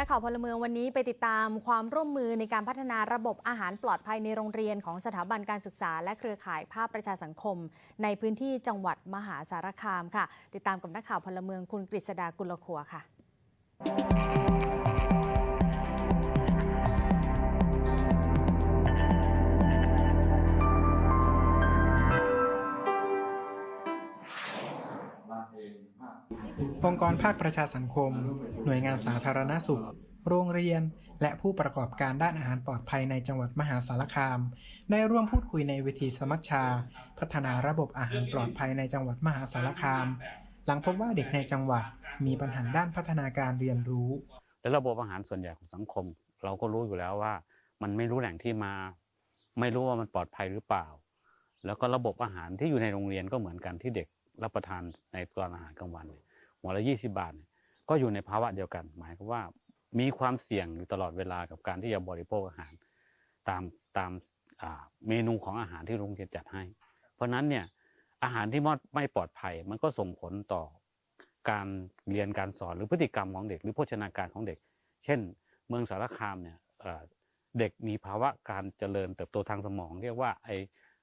นักข่าวพลเมืองวันนี้ไปติดตามความร่วมมือในการพัฒนาระบบอาหารปลอดภัยในโรงเรียนของสถาบันการศึกษา และเครือข่ายภาคประชาสังคม ในพื้นที่จังหวัดมหาสารคามค่ะ ติดตามกับนักข่าวพลเมืองคุณกฤษดากุลขัวค่ะ องค์กรภาคประชาสังคม หน่วยงานสาธารณสุข โรงเรียน และผู้ประกอบการด้านอาหารปลอดภัยในจังหวัดมหาสารคาม ได้ร่วมพูดคุยในเวทีสมัชชา พัฒนาระบบอาหารปลอดภัยในจังหวัดมหาสารคาม หลังพบว่าเด็กในจังหวัดมีปัญหาด้านพัฒนาการเรียนรู้ และระบบอาหารส่วนใหญ่ของสังคม เราก็รู้อยู่แล้วว่า มันไม่รู้แหล่งที่มา ไม่รู้ว่ามันปลอดภัยหรือเปล่า แล้วก็ระบบอาหารที่อยู่ในโรงเรียนก็เหมือนกันที่เด็ก รับประทานในตอนอาหารกลางวันเนี่ยหัวละยี่สิบาท ก็อยู่ในภาวะเดียวกัน หมายความว่ามีความเสี่ยงอยู่ตลอดเวลากับการที่จะบริโภคอาหาร ตามตามเมนูของอาหารที่โรงเรียนจัดให้ เพราะฉะนั้นเนี่ยอาหารที่มอดไม่ปลอดภัย มันก็ส่งผลต่อการเรียนการสอนหรือพฤติกรรมของเด็ก หรือโภชนาการของเด็ก เช่น เมืองสารคามเนี่ยเอ่อเด็กมีภาวะการเจริญเติบโตทางสมอง เรียกว่าไอ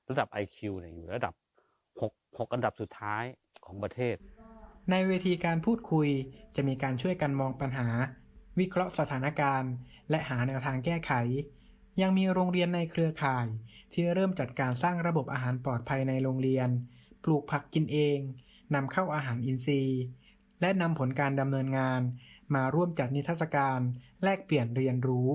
ระดับ IQ เนี่ยอยู่ระดับ 6 6 อันดับสุดท้ายของประเทศ ในเวทีการพูดคุยจะมีการช่วยกันมองปัญหา วิเคราะห์สถานการณ์ และหาแนวทางแก้ไข ยังมีโรงเรียนในเครือข่าย ที่เริ่มจัดการสร้างระบบอาหารปลอดภัยในโรงเรียน ปลูกผักกินเองนำเข้าอาหารอินทรีย์ และนำผลการดำเนินงาน มาร่วมจัดนิทรรศการแลกเปลี่ยนเรียนรู้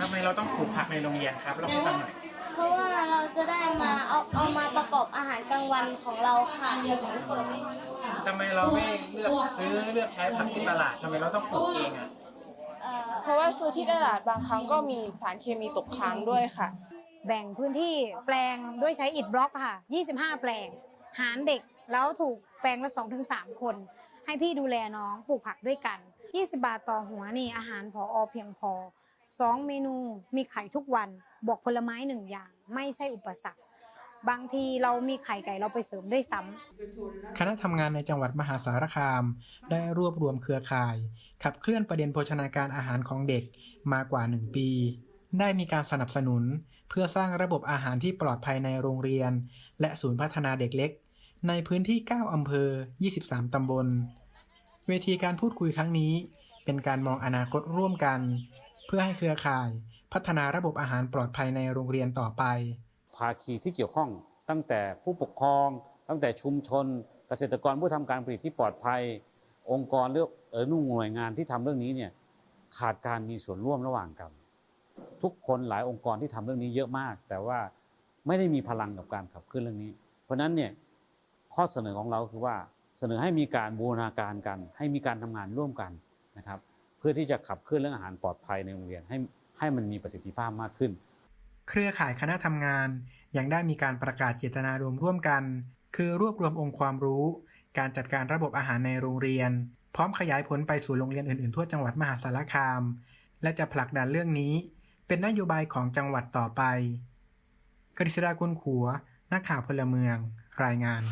ทำไมเราต้องปลูกผักในโรงเรียนครับเราให้ฟังหน่อย เพราะว่าเราจะได้มาเอาเอามาประกอบอาหารกลางวันของเราค่ะทำไมเราไม่เลือกซื้อเลือกใช้ผักที่ตลาดทำไมเราต้องปลูกเองอะเอ่อเพราะว่าซื้อที่ตลาดบางครั้งก็มีสารเคมีตกค้างด้วยค่ะ แบ่งพื้นที่แปลงด้วยใช้อิฐบล็อกค่ะ 25 แปลง หารเด็กแล้วถูกแปลงละ 2-3 คน ให้พี่ดูแลน้องปลูกผักด้วยกัน 20 บาทต่อหัวนี่อาหารพออเพียงพอ 2 เมนูมีไข่ทุกวันบวกผลไม้หนึ่งอย่าง ไม่ใช่อุปสรรค บางทีเรามีไข่ไก่เราไปเสริมได้วยซ้ำคณะทำงานในจังหวัดมหาสารคาม ได้รวบรวมเครือข่าย ขับเคลื่อนประเด็นโภชนาการอาหารของเด็กมากว่า 1 ปี ได้มีการสนับสนุน เพื่อสร้างระบบอาหารที่ปลอดภัยในโรงเรียน และศูนย์พัฒนาเด็กเล็ก ในพื้นที่ 9 อำเภอ 23 ตำบล เวทีการพูดคุยครั้งนี้เป็นการมองอนาคตร่วมกัน พื่อให้เครือข่าย พัฒนาระบบอาหารปลอดภัยในโรงเรียนต่อไป ภาคีที่เกี่ยวข้องตั้งแต่ผู้ปกครอง ตั้งแต่ชุมชน เกษตรกรผู้ทำการผลิตที่ปลอดภัย องค์กรหรือเออหน่วยงานที่ทำเรื่องนี้เนี่ยขาดการมีส่วนร่วมระหว่างกัน ทุกคนหลายองค์กรที่ทำเรื่องนี้เยอะมาก แต่ว่าไม่ได้มีพลังกับการขับเคลื่อนเรื่องนี้ เพราะฉะนั้นเนี่ยข้อเสนอของเราคือว่าเสนอให้มีการบูรณาการกัน ให้มีการทำงานร่วมกันนะครับ พื่อที่จะขับเคลื่อนเรื่องอาหารปลอดภัยในโรงเรียนให้ให้มันมีประสิทธิภาพมากขึ้น เครือข่ายคณะทำงานยังได้มีการประกาศเจตนารมร่วมกัน คือรวบรวมองค์ความรู้ การจัดการระบบอาหารในโรงเรียน พร้อมขยายผลไปสู่โรงเรียนอื่นๆ ทั่วจังหวัดมหาสารคาม และจะผลักดันเรื่องนี้ เป็นนโยบายของจังหวัดต่อไปกฤษดากุลขัว นักข่าวพลเมือง รายงาน